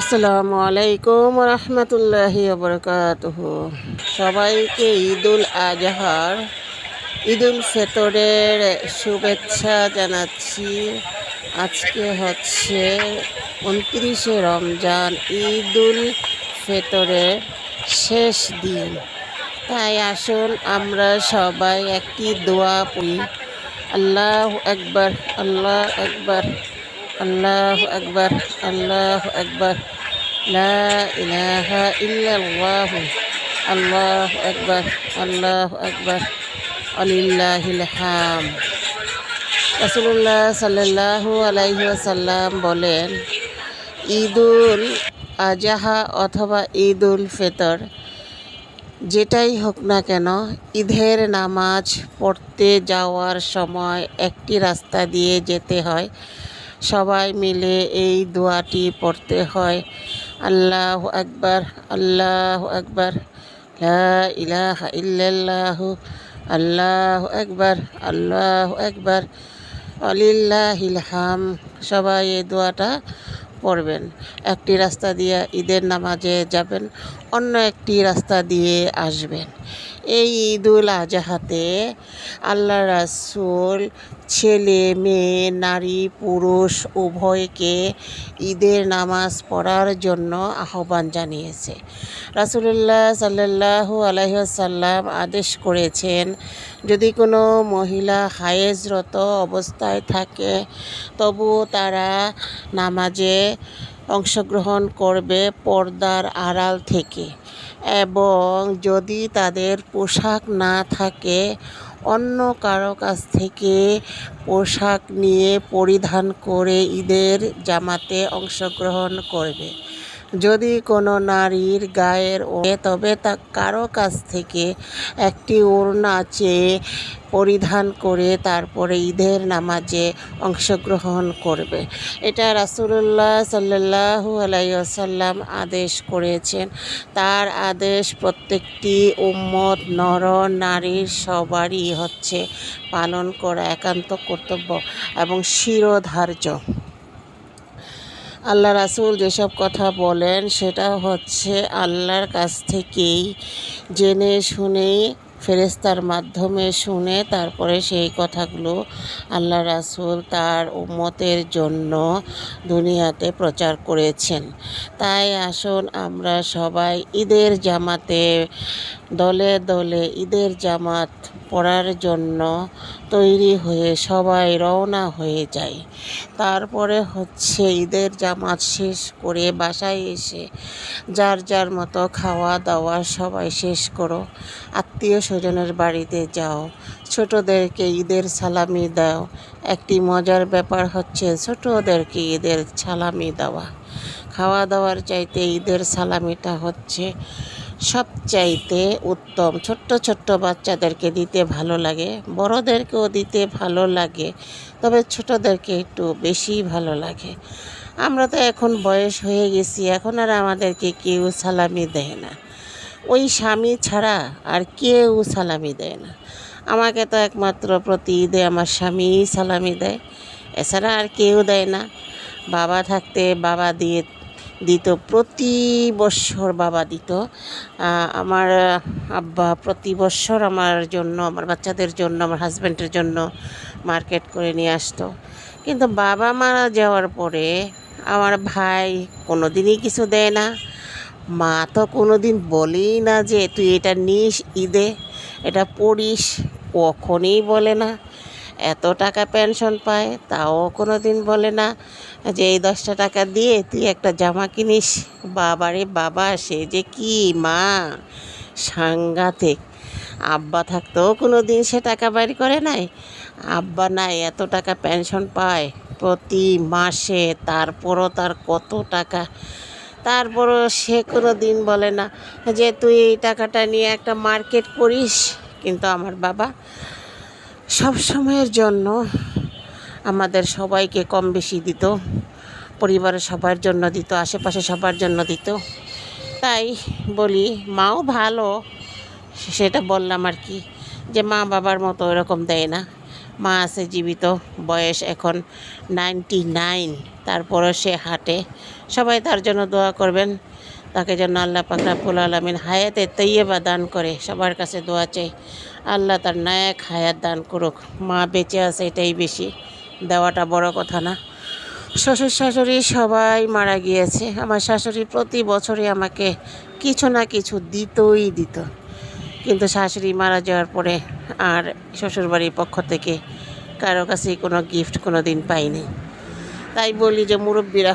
আসসালামু আলাইকুম রহমতুল্লাহি বরকাতুহ। সবাইকে ঈদুল আজহার, ঈদুল ফেতরের শুভেচ্ছা জানাচ্ছি। আজকে হচ্ছে উনত্রিশে রমজান, ঈদুল ফেতরের শেষ দিন। তাই আসুন আমরা সবাই একটি দোয়া পড়ি। আল্লাহ একবার আল্লাহ একবার আল্লাহ আকবার আল্লাহ আকবার। ইলাহা ইল্লাল্লাহ, আল্লাহ আকবার আল্লাহ আকবার। আলিল্লাহিল হাম। রাসূলুল্লাহ সাল্লাল্লাহু আলাইহি বলেন, ঈদুল আজাহা অথবা ঈদুল ফিতর, যেটাই হোক না কেন, ঈদের নামাজ পড়তে যাওয়ার সময় একটি রাস্তা দিয়ে যেতে হয়। সবাই মিলে এই দোয়াটি পড়তে হয়। আল্লাহ আকবার আল্লাহ আকবার ইলাহা ইল্লাল্লাহু, আল্লাহ আকবার আল্লাহ আকবার, আলিল্লাহিল হাম। সবাই এই দোয়াটা পড়বেন। একটি রাস্তা দিয়ে ঈদের নামাজে যাবেন, অন্য একটি রাস্তা দিয়ে আসবেন। এই ঈদুল আজহাতে আল্লাহ রাসুল ছেলে, মেয়ে, নারী, পুরুষ উভয়কে ঈদের নামাজ পড়ার জন্য আহ্বান জানিয়েছে। রাসুলুল্লাহ সাল্লাহু আলহ্লাম আদেশ করেছেন, যদি কোনো মহিলা হায়েজরত অবস্থায় থাকে, তবু তারা নামাজে অংশগ্রহণ করবে পর্দার আড়াল থেকে। এবং যদি তাদের পোশাক না থাকে, অন্য কারও কাছ থেকে পোশাক নিয়ে পরিধান করে ঈদের জামাতে অংশগ্রহণ করবে। যদি কোনো নারীর গায়ের ওড়ে তবে তা কারও কাছ থেকে একটি ওড়না চেয়ে পরিধান করে তারপরে ঈদের নামাজে অংশগ্রহণ করবে। এটা রাসুলুল্লাহ সাল্লাহু আলাইসাল্লাম আদেশ করেছেন। তার আদেশ প্রত্যেকটি উম্মত নর নারীর সবারই হচ্ছে পালন করা একান্ত কর্তব্য এবং শিরোধার্য। আল্লাহ রাসুল যেসব কথা বলেন, সেটা হচ্ছে আল্লাহর কাছ থেকেই জেনে শুনেই ফেরেস্তার মাধ্যমে শুনে তারপরে সেই কথাগুলো আল্লাহ রাসুল তার উম্মতের জন্য দুনিয়াতে প্রচার করেছেন। তাই আসুন আমরা সবাই ঈদের জামাতে দলে দলে ঈদের জামাত পড়ার জন্য তৈরি হয়ে সবাই রওনা হয়ে যায়। তারপরে হচ্ছে ঈদের জামাত শেষ করে বাসায় এসে যার যার মতো খাওয়া দাওয়া সবাই শেষ করো। আত্মীয় স্বজনের বাড়িতে যাও। ছোটদেরকে ঈদের সালামি দাও। একটি মজার ব্যাপার হচ্ছে ছোটদেরকে ঈদের সালামি দেওয়া। খাওয়া দাওয়ার চাইতে ঈদের সালামিটা হচ্ছে সবচাইতে উত্তম। ছোট্ট ছোট্ট বাচ্চাদেরকে দিতে ভালো লাগে, বড়দেরকেও দিতে ভালো লাগে, তবে ছোটদেরকে একটু বেশি ভালো লাগে। আমরা তো এখন বয়স হয়ে গেছি, এখন আর আমাদেরকে কেউ সালামি দেয় না। ওই স্বামী ছাড়া আর কেউ সালামি দেয় না। আমাকে তো একমাত্র প্রতি ঈদে আমার স্বামীই সালামি দেয়, এছাড়া আর কেউ দেয় না। বাবা থাকতে বাবা দিয়ে দিত, প্রতি বৎসর বাবা দিত। আমার আব্বা প্রতি বৎসর আমার জন্য, আমার বাচ্চাদের জন্য, আমার হাজব্যান্ডের জন্য মার্কেট করে নিয়ে আসতো। কিন্তু বাবা মারা যাওয়ার পরে আমার ভাই কোনো দিনই কিছু দেয় না। মা তো কোনো দিন বলেই না যে, তুই এটা নিস, ঈদে, এটা পড়িস। কখনই বলে না। এত টাকা পেনশন পায়, তাও কোনো দিন বলে না যে এই দশটা টাকা দিয়ে তুই একটা জামা কিনিস। বাবারে বাবা, সে যে কি মা। সাংঘাতিক। আব্বা থাকতেও কোনো দিন সে টাকা বাড়ি করে নাই। আব্বা নাই, এত টাকা পেনশন পায় প্রতি মাসে, তারপরও তার কত টাকা। তারপরও সে কোনো দিন বলে না যে, তুই এই টাকাটা নিয়ে একটা মার্কেট করিস? কিন্তু আমার বাবা সব সময়ের জন্য আমাদের সবাইকে কম বেশি দিত, পরিবারের সবার জন্য দিত, আশেপাশে সবার জন্য দিত। তাই বলি, মাও ভালো, সেটা বললাম আর কি, যে মা বাবার মতো এরকম দেয় না। মা আছে জীবিত, বয়স এখন নাইনটি নাইন, তারপরও সে হাঁটে। সবাই তার জন্য দোয়া করবেন। তাকে যেন আল্লাহ পাক রাব্বুল আলমিন হায়াতে তৈয়বা দান করে, সবার কাছে দোয়া চাই। আল্লাহ তার নায়ক হায়াত দান করুক। মা বেঁচে আছে এটাই বেশি। দেওয়াটা বড় কথা না। শ্বশুর শাশুড়ি সবাই মারা গিয়েছে। আমার শাশুড়ি প্রতি বছরই আমাকে কিছু না কিছু দিতই দিত। কিন্তু শাশুড়ি মারা যাওয়ার পরে আর শ্বশুরবাড়ির পক্ষ থেকে কারও কাছেই কোনো গিফট কোনো দিন পাইনি। তাই বলি যে মুরব্বীরা